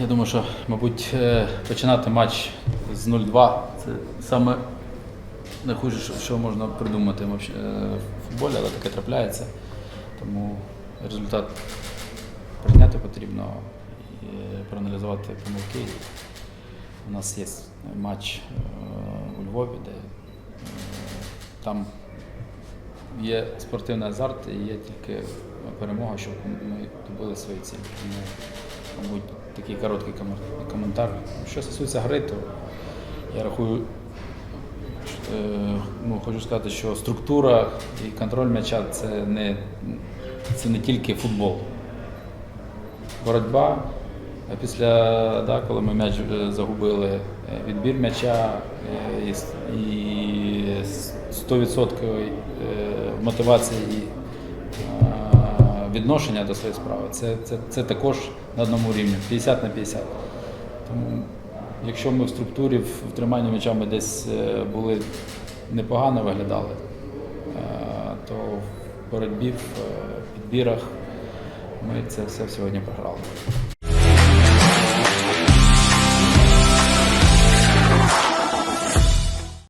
Я думаю, що, мабуть, е, починати матч з 0-2 це саме найхуже, що- можна придумати е, в футболі, але таке трапляється. Тому результат прийняти потрібно і проаналізувати помилки. У нас є матч е, у Львові, де там є спортивний азарт і є тільки перемога, щоб ми добили свої цілі. Мабуть, такий короткий коментар. Що стосується гри, то я рахую, е, ну, хочу сказати, що структура і контроль м'яча це не, це не тільки футбол. Боротьба. А після, да, коли ми м'яч е, загубили, е, відбір м'яча і, с- 100% е, мотивації відношення до своєї справи, це, це, це також на одному рівні, 50 на 50. Тому якщо ми в структурі в триманні м'ячами десь е, були непогано виглядали, е, то в боротьбі, в е, підбірах ми це все сьогодні програли.